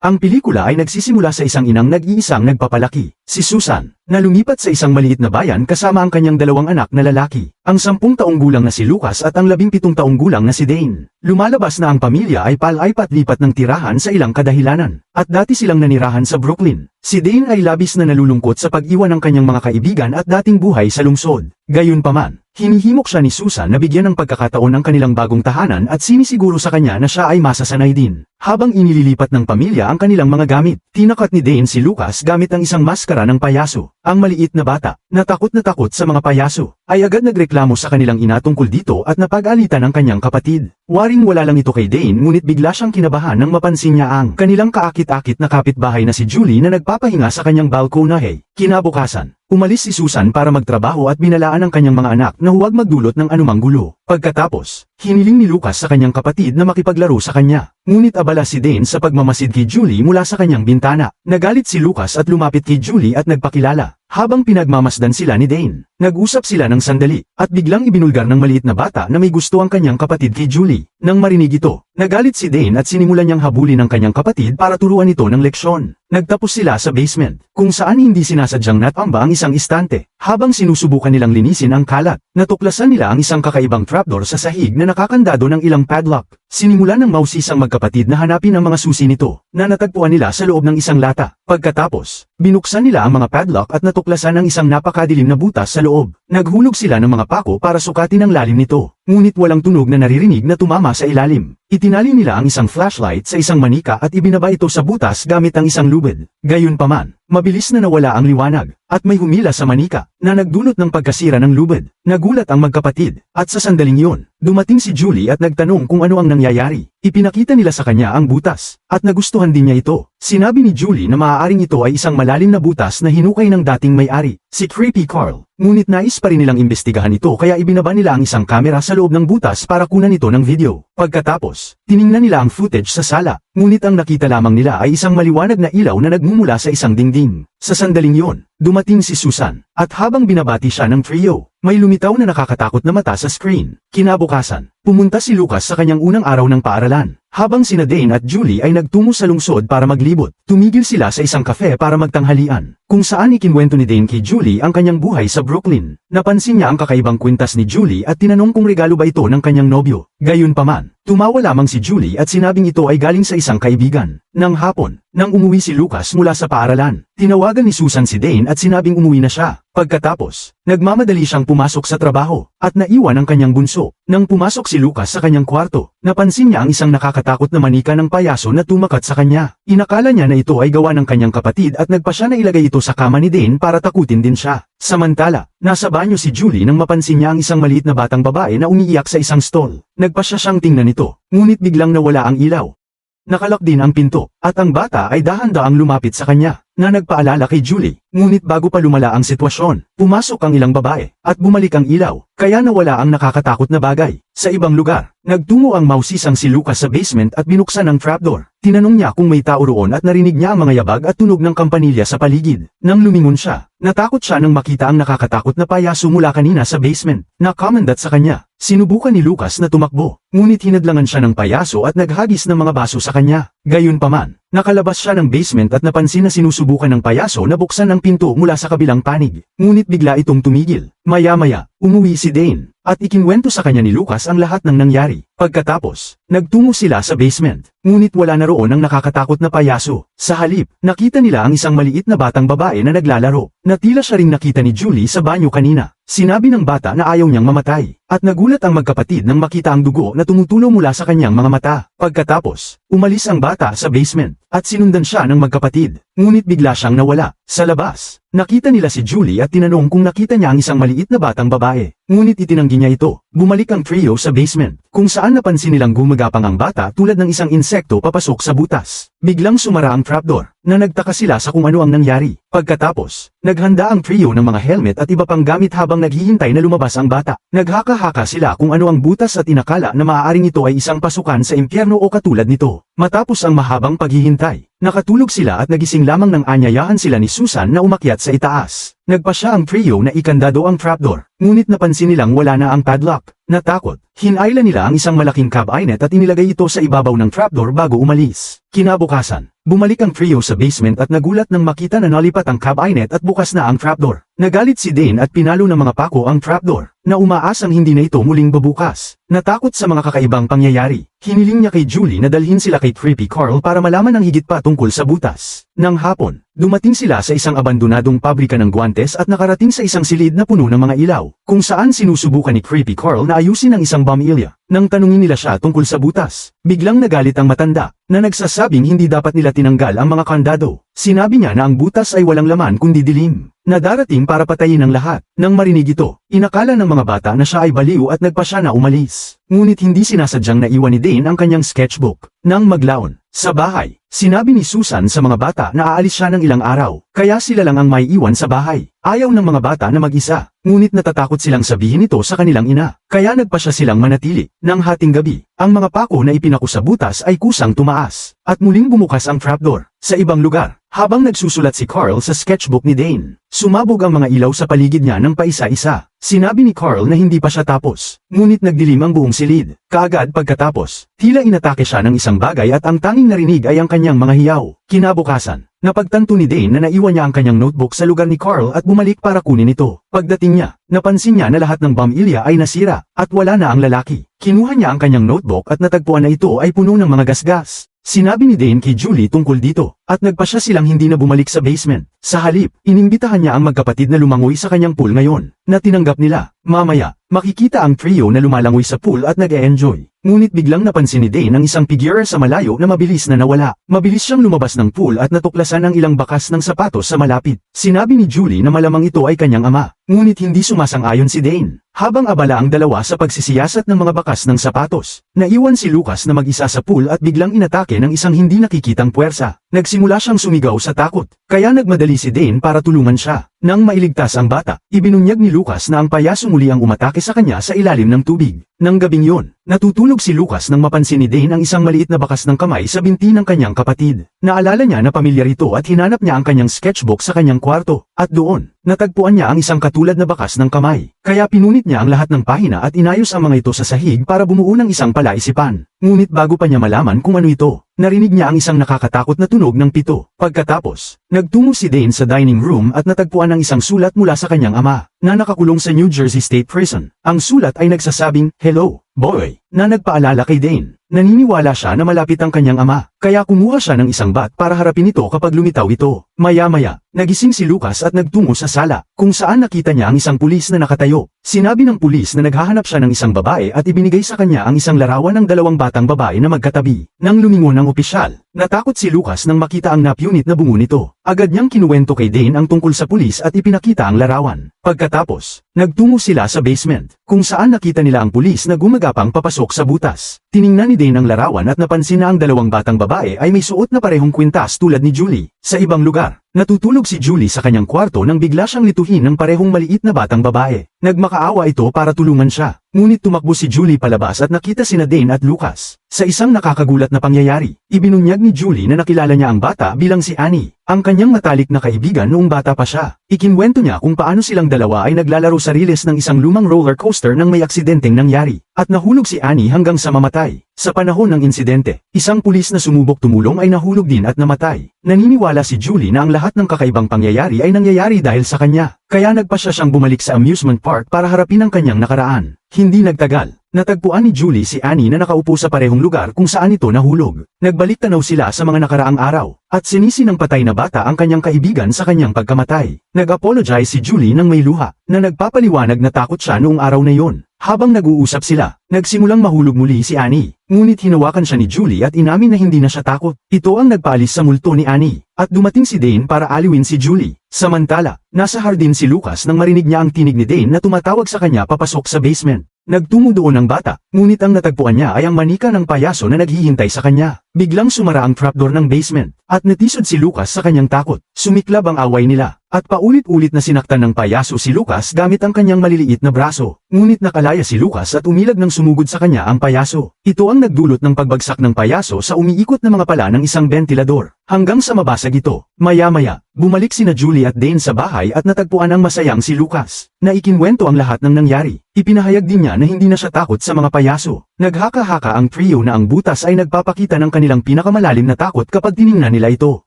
Ang pelikula ay nagsisimula sa isang inang nag-iisang nagpapalaki, si Susan, na lumipat sa isang maliit na bayan kasama ang kanyang dalawang anak na lalaki, ang sampung taong gulang na si Lucas at ang labing pitong taong gulang na si Dane. Lumalabas na ang pamilya ay palaipat-lipat ng tirahan sa ilang kadahilanan, at dati silang nanirahan sa Brooklyn. Si Dane ay labis na nalulungkot sa pag-iwan ng kanyang mga kaibigan at dating buhay sa lungsod. Gayunpaman, hinihimok siya ni Susan na bigyan ng pagkakataon ang kanilang bagong tahanan at sinisiguro sa kanya na siya ay masasanay din. Habang inililipat ng pamilya ang kanilang mga gamit, tinakat ni Dane si Lucas gamit ang isang maskara ng payaso. Ang maliit na bata, na takot na takot sa mga payaso, ay agad nagreklamo sa kanilang ina tungkol dito at napag-alitan ng kanyang kapatid. Waring wala lang ito kay Dane ngunit bigla siyang kinabahan nang mapansin niya ang kanilang kaakit-akit na kapitbahay na si Julie na nagpapahinga sa kanyang balkonahe. Kinabukasan, umalis si Susan para magtrabaho at binalaan ang kanyang mga anak na huwag magdulot ng anumang gulo. Pagkatapos, hiniling ni Lucas sa kanyang kapatid na makipaglaro sa kanya. Ngunit abala si Dane sa pagmamasid kay Julie mula sa kanyang bintana. Nagalit si Lucas at lumapit kay Julie at nagpakilala. Habang pinagmamasdan sila ni Dane, nag-usap sila ng sandali, at biglang ibinulgar ng maliit na bata na may gusto ang kanyang kapatid kay Julie. Nang marinig ito, nagalit si Dane at sinimulan niyang habulin ang kanyang kapatid para turuan ito ng leksyon. Nagtapos sila sa basement, kung saan hindi sinasadyang natamba ang isang istante. Habang sinusubukan nilang linisin ang kalat, natuklasan nila ang isang kakaibang trapdoor sa sahig na nakakandado ng ilang padlock. Sinimulan ng mausisang magkapatid na hanapin ang mga susi nito, na natagpuan nila sa loob ng isang lata. Pagkatapos, binuksan nila ang mga padlock at natuklasan ang isang napakadilim na butas sa loob. loob. Naghulog sila ng mga pako para sukatin ang lalim nito, ngunit walang tunog na naririnig na tumama sa ilalim. Itinali nila ang isang flashlight sa isang manika at ibinaba ito sa butas gamit ang isang lubid. Gayunpaman, mabilis na nawala ang liwanag, at may humila sa manika, na nagdulot ng pagkasira ng lubid. Nagulat ang magkapatid, at sa sandaling yun, dumating si Julie at nagtanong kung ano ang nangyayari. Ipinakita nila sa kanya ang butas, at nagustuhan din niya ito. Sinabi ni Julie na maaaring ito ay isang malalim na butas na hinukay ng dating may-ari, si Creepy Carl. Ngunit nais pa rin nilang imbestigahan ito kaya ibinaba nila ang isang kamera sa loob ng butas para kunan ito ng video. Pagkatapos, tiningnan nila ang footage sa sala, ngunit ang nakita lamang nila ay isang maliwanag na ilaw na nagmumula sa isang dingding. Sa sandaling yon, dumating si Susan, at habang binabati siya ng trio, may lumitaw na nakakatakot na mata sa screen. Kinabukasan, pumunta si Lucas sa kanyang unang araw ng paaralan. Habang sina Dane at Julie ay nagtungo sa lungsod para maglibot, tumigil sila sa isang kafe para magtanghalian, kung saan ikinwento ni Dane kay Julie ang kanyang buhay sa Brooklyn. Napansin niya ang kakaibang kwintas ni Julie at tinanong kung regalo ba ito ng kanyang nobyo. Gayunpaman, tumawa lamang si Julie at sinabing ito ay galing sa isang kaibigan. Nang hapon, nang umuwi si Lucas mula sa paaralan, tinawagan ni Susan si Dane at sinabing umuwi na siya. Pagkatapos, nagmamadali siyang pumasok sa trabaho, at naiwan ang kanyang bunso. Nang pumasok si Lucas sa kanyang kwarto, napansin niya ang isang nakakatakot na manika ng payaso na tumakat sa kanya. Inakala niya na ito ay gawa ng kanyang kapatid at nagpa siya na ilagay ito sa kama ni Dane para takutin din siya. Samantala, nasa banyo si Julie nang mapansin niya ang isang maliit na batang babae na umiiyak sa isang stall. Nagpa siya siyang tingnan ito, ngunit biglang nawala ang ilaw. Nakalak din ang pinto, at ang bata ay dahan-daang lumapit sa kanya, na nagpaalala kay Julie. Ngunit bago pa lumala ang sitwasyon, pumasok ang ilang babae, at bumalik ang ilaw, kaya nawala ang nakakatakot na bagay. Sa ibang lugar, nagtungo ang mausisang si Lucas sa basement at binuksan ang trapdoor. Tinanong niya kung may tao roon at narinig niya ang mga yabag at tunog ng kampanilya sa paligid. Nang lumingon siya, natakot siya nang makita ang nakakatakot na payaso mula kanina sa basement. Nakamandat sa kanya. Sinubukan ni Lucas na tumakbo, ngunit hinadlangan siya ng payaso at naghagis ng mga baso sa kanya. Gayunpaman, nakalabas siya ng basement at napansin na sinusubukan ng payaso na buksan ang pinto mula sa kabilang panig. Ngunit bigla itong tumigil. Maya-maya, umuwi si Dane, at ikinwento sa kanya ni Lucas ang lahat ng nangyari. Pagkatapos, nagtungo sila sa basement, ngunit wala na roon ang nakakatakot na payaso. Sa halip, nakita nila ang isang maliit na batang babae na naglalaro, na tila siya ring nakita ni Julie sa banyo kanina. Sinabi ng bata na ayaw niyang mamatay, at nagulat ang magkapatid nang makita ang dugo na tumutulo mula sa kanyang mga mata. Pagkatapos, umalis ang bata sa basement, at sinundan siya ng magkapatid, ngunit bigla siyang nawala. Sa labas, nakita nila si Julie at tinanong kung nakita niya ang isang maliit na batang babae, ngunit itinanggi niya ito. Bumalik ang trio sa basement, kung saan napansin nilang gumagapang ang bata tulad ng isang insekto papasok sa butas. Biglang sumara ang trapdoor, na nagtaka sila sa kung ano ang nangyari. Pagkatapos, naghanda ang trio ng mga helmet at iba pang gamit habang naghihintay na lumabas ang bata. Naghaka-haka sila kung ano ang butas at inakala na maaaring ito ay isang pasukan sa impyerno o katulad nito. Matapos ang mahabang paghihintay, nakatulog sila at nagising lamang ng anyayahan sila ni Susan na umakyat sa itaas. Nagpa siya ang trio na ikandado ang trapdoor, ngunit napansin nilang wala na ang padlock. Natakot, hinayla nila ang isang malaking cabinet at inilagay ito sa ibabaw ng trapdoor bago umalis. Kinabukasan, Bumalik ang trio sa basement at nagulat nang makita na nalipat ang cabinet at bukas na ang trapdoor. Nagalit si Dane at pinalo ng mga pako ang trapdoor, na umaasang hindi na ito muling babukas. Natakot sa mga kakaibang pangyayari, hiniling niya kay Julie na dalhin sila kay Creepy Carl para malaman ang higit pa tungkol sa butas. Nang hapon, dumating sila sa isang abandonadong pabrika ng guantes at nakarating sa isang silid na puno ng mga ilaw, kung saan sinusubukan ni Creepy Carl na ayusin ang isang bombilya. Nang tanungin nila siya tungkol sa butas, biglang nagalit ang matanda, na nagsasabing hindi dapat nila tinanggal ang mga kandado. Sinabi niya na ang butas ay walang laman kundi dilim, na darating para patayin ang lahat. Nang marinig ito, inakala ng mga bata na siya ay baliw at nagpa siya na umalis. Ngunit hindi sinasadyang naiwan ni Dane ang kanyang sketchbook. Nang maglaon, sa bahay, sinabi ni Susan sa mga bata na aalis siya ng ilang araw, kaya sila lang ang may iwan sa bahay. Ayaw ng mga bata na mag-isa, ngunit natatakot silang sabihin ito sa kanilang ina, kaya nagpa siya silang manatili. Nang hating gabi, ang mga pako na ipinako sa butas ay kusang tumaas, at muling bumukas ang trapdoor. Sa ibang lugar, habang nagsusulat si Carl sa sketchbook ni Dane, sumabog ang mga ilaw sa paligid niya ng paisa-isa. Sinabi ni Carl na hindi pa siya tapos, ngunit nagdilim ang buong silid. Kaagad pagkatapos, tila inatake siya ng isang bagay at ang tanging narinig ay ang kanyang mga hiyaw. Kinabukasan, napagtanto ni Dane na naiwan niya ang kanyang notebook sa lugar ni Carl at bumalik para kunin ito. Pagdating niya, napansin niya na lahat ng bombilya ay nasira, at wala na ang lalaki. Kinuha niya ang kanyang notebook at natagpuan na ito ay puno ng mga gasgas. Sinabi ni Dane kay Julie tungkol dito, at nagpa siya silang hindi na bumalik sa basement. Sa halip, inimbitahan niya ang magkapatid na lumangoy sa kanyang pool ngayon, na tinanggap nila. Mamaya, makikita ang trio na lumalangoy sa pool at nag-e-enjoy. Ngunit biglang napansin ni Dane ang isang figure sa malayo na mabilis na nawala. Mabilis siyang lumabas ng pool at natuklasan ang ilang bakas ng sapatos sa malapit. Sinabi ni Julie na malamang ito ay kanyang ama, ngunit hindi sumasang-ayon si Dane. Habang abala ang dalawa sa pagsisiyasat ng mga bakas ng sapatos, naiwan si Lucas na mag-isa sa pool at biglang inatake ng isang hindi nakikitang puwersa. Nagsimula siyang sumigaw sa takot, kaya nagmadali si Dane para tulungan siya. Nang mailigtas ang bata, ibinunyag ni Lucas na ang payaso muli ang umatake sa kanya sa ilalim ng tubig. Nang gabing yon, natutulog si Lucas nang mapansin ni Dane ang isang maliit na bakas ng kamay sa binti ng kanyang kapatid. Naalala niya na pamilyar ito at hinanap niya ang kanyang sketchbook sa kanyang kwarto, at doon, natagpuan niya ang isang katulad na bakas ng kamay. Kaya pinunit niya ang lahat ng pahina at inayos ang mga ito sa sahig para bumuo ng isang palaisipan. Ngunit bago pa niya malaman kung ano ito, narinig niya ang isang nakakatakot na tunog ng pito. Pagkatapos, nagtungo si Dane sa dining room at natagpuan ang isang sulat mula sa kanyang ama, na nakakulong sa New Jersey State Prison. Ang sulat ay nagsasabing, Hello, boy, na nagpaalala kay Dane. Naniniwala siya na malapit ang kanyang ama, kaya kumuha siya ng isang bat para harapin ito kapag lumitaw ito. Maya-maya, nagising si Lucas at nagtungo sa sala, kung saan nakita niya ang isang pulis na nakatayo. Sinabi ng pulis na naghahanap siya ng isang babae at ibinigay sa kanya ang isang larawan ng dalawang batang babae na magkatabi. Nang lumingon ang opisyal, natakot si Lucas nang makita ang napunit na bungo nito. Agad niyang kinuwento kay Dane ang tungkol sa pulis at ipinakita ang larawan. Pagkatapos, nagtungo sila sa basement, kung saan nakita nila ang pulis na gumagapang papasok sa butas. Tiningnan ni Dane ang larawan at napansin na ang dalawang batang babae ay may suot na parehong kwintas tulad ni Julie. Sa ibang lugar, natutulog si Julie sa kanyang kwarto nang bigla siyang lituhin ng parehong maliit na batang babae. Nagmakaawa ito para tulungan siya. Ngunit tumakbo si Julie palabas at nakita sina Dane at Lucas. Sa isang nakakagulat na pangyayari, ibinunyag ni Julie na nakilala niya ang bata bilang si Annie, ang kanyang matalik na kaibigan noong bata pa siya. Ikinwento niya kung paano silang dalawa ay naglalaro sa riles ng isang lumang roller coaster nang may aksidenteng nangyari, at nahulog si Annie hanggang sa mamatay. Sa panahon ng insidente, isang pulis na sumubok tumulong ay nahulog din at namatay. Naniniwala si Julie na ang lahat ng kakaibang pangyayari ay nangyayari dahil sa kanya, kaya nagpasya siyang bumalik sa amusement park para harapin ang kanyang nakaraan. Hindi nagtagal, natagpuan ni Julie si Annie na nakaupo sa parehong lugar kung saan ito nahulog. Nagbalik tanaw sila sa mga nakaraang araw, at sinisi ng patay na bata ang kanyang kaibigan sa kanyang pagkamatay. Nag-apologize si Julie ng may luha, na nagpapaliwanag na takot siya noong araw na yon. Habang nag-uusap sila, nagsimulang mahulog muli si Annie. Ngunit hinawakan siya ni Julie at inamin na hindi na siya takot. Ito ang nagpaalis sa multo ni Annie. At dumating si Dane para aliwin si Julie. Samantala, nasa hardin si Lucas nang marinig niya ang tinig ni Dane na tumatawag sa kanya papasok sa basement. Nagtungo doon ang bata, ngunit ang natagpuan niya ay ang manika ng payaso na naghihintay sa kanya. Biglang sumara ang trapdoor ng basement, at natisod si Lucas sa kanyang takot. Sumiklab ang away nila, at paulit-ulit na sinaktan ng payaso si Lucas gamit ang kanyang maliliit na braso. Ngunit nakalaya si Lucas at umilag ng sumugod sa kanya ang payaso. Ito ang nagdulot ng pagbagsak ng payaso sa umiikot na mga pala ng isang ventilador. Hanggang sa mabasag ito. Maya-maya, bumalik sina Julie at Dane sa bahay at natagpuan ang masayang si Lucas, na ikinwento ang lahat ng nangyari. Ipinahayag din niya na hindi na siya takot sa mga payaso. Naghaka-haka ang trio na ang butas ay nagpapakita ng kanilang pinakamalalim na takot kapag tiningnan nila ito.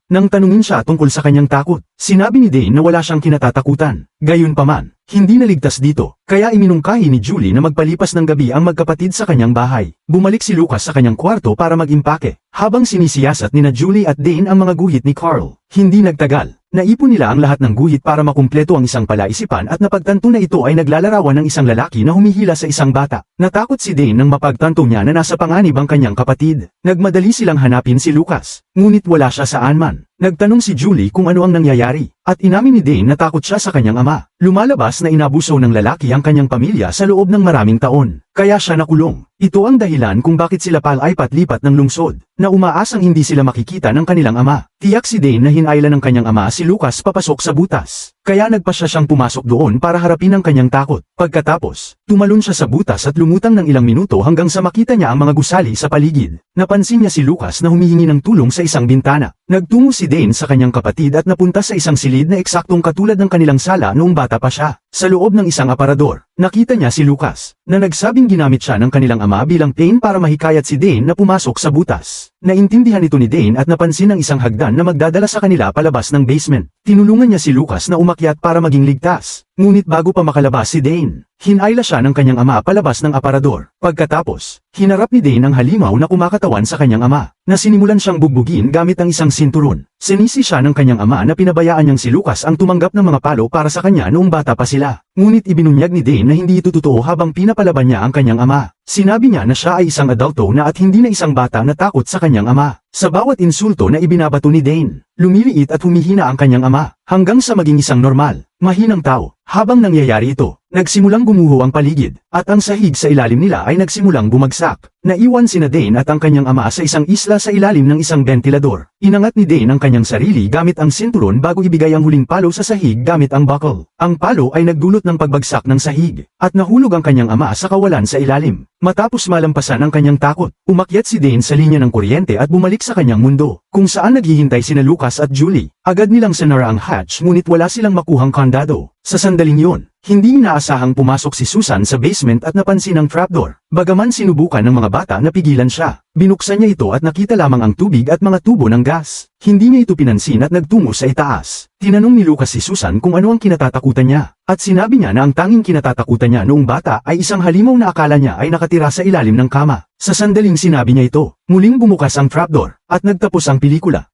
Nang tanungin siya tungkol sa kanyang takot, sinabi ni Dane na wala siyang kinatatakutan. Gayunpaman, hindi naligtas dito, kaya iminungkahi ni Julie na magpalipas ng gabi ang magkapatid sa kanyang bahay. Bumalik si Lucas sa kanyang kwarto para mag-impake, habang sinisiyasat ni na Julie at Dane ang mga guhit ni Carl. Hindi nagtagal, naipon nila ang lahat ng guhit para makumpleto ang isang palaisipan at napagtanto na ito ay naglalarawan ng isang lalaki na humihila sa isang bata. Natakot si Dane nang mapagtanto niya na nasa panganib ang kanyang kapatid. Nagmadali silang hanapin si Lucas, ngunit wala siya saan man. Nagtanong si Julie kung ano ang nangyayari, at inamin ni Dane na takot siya sa kanyang ama. Lumalabas na inabuso ng lalaki ang kanyang pamilya sa loob ng maraming taon, kaya siya nakulong. Ito ang dahilan kung bakit sila palaipat-lipat ng lungsod, na umaasang hindi sila makikita ng kanilang ama. Tiyak si Dane na hinayla ng kanyang ama si Lucas papasok sa butas, kaya nagpasya siyang pumasok doon para harapin ang kanyang takot. Pagkatapos, tumalon siya sa butas at lumutang ng ilang minuto hanggang sa makita niya ang mga gusali sa paligid. Napansin niya si Lucas na humihingi ng tulong sa isang bintana. Nagtungo si Dane sa kanyang kapatid at napunta sa isang silid na eksaktong katulad ng kanilang sala noong bata pa siya. Sa loob ng isang aparador, nakita niya si Lucas, na nagsabing ginamit siya ng kanilang ama bilang pain para mahikayat si Dane na pumasok sa butas. Naintindihan ito ni Dane at napansin ang isang hagdan na magdadala sa kanila palabas ng basement. Tinulungan niya si Lucas na umakyat para maging ligtas. Ngunit bago pa makalabas si Dane, hinayla siya ng kanyang ama palabas ng aparador. Pagkatapos, hinarap ni Dane ang halimaw na kumakatawan sa kanyang ama, na sinimulan siyang bugbugin gamit ang isang sinturon. Sinisi siya ng kanyang ama na pinabayaan niyang si Lucas ang tumanggap ng mga palo para sa kanya noong bata pa sila. Ngunit ibinunyag ni Dane na hindi ito totoo habang pinapalaban niya ang kanyang ama. Sinabi niya na siya ay isang adulto na at hindi na isang bata na takot sa kanyang ama. Sa bawat insulto na ibinabato ni Dane, lumiliit at humihina ang kanyang ama, hanggang sa maging isang normal, mahinang tao. Habang nangyayari ito, nagsimulang gumuho ang paligid, at ang sahig sa ilalim nila ay nagsimulang bumagsak. Naiwan sina Dane at ang kanyang ama sa isang isla sa ilalim ng isang ventilador. Inangat ni Dane ang kanyang sarili gamit ang sinturon bago ibigay ang huling palo sa sahig gamit ang buckle. Ang palo ay nagdulot ng pagbagsak ng sahig, at nahulog ang kanyang ama sa kawalan sa ilalim. Matapos malampasan ang kanyang takot, umakyat si Dane sa linya ng kuryente at bumalik sa kanyang mundo, kung saan naghihintay sina Lucas at Julie. Agad nilang sinara ang hatch ngunit wala silang makuhang kandado. Sa sandaling yon, hindi inaasahang pumasok si Susan sa basement at napansin ang trapdoor. Bagaman sinubukan ng mga bata na pigilan siya, binuksan niya ito at nakita lamang ang tubig at mga tubo ng gas. Hindi niya ito pinansin at nagtungo sa itaas. Tinanong ni Lucas si Susan kung ano ang kinatatakutan niya, at sinabi niya na ang tanging kinatatakutan niya noong bata ay isang halimaw na akala niya ay nakatira sa ilalim ng kama. Sa sandaling sinabi niya ito, muling bumukas ang trapdoor, at nagtapos ang pelikula.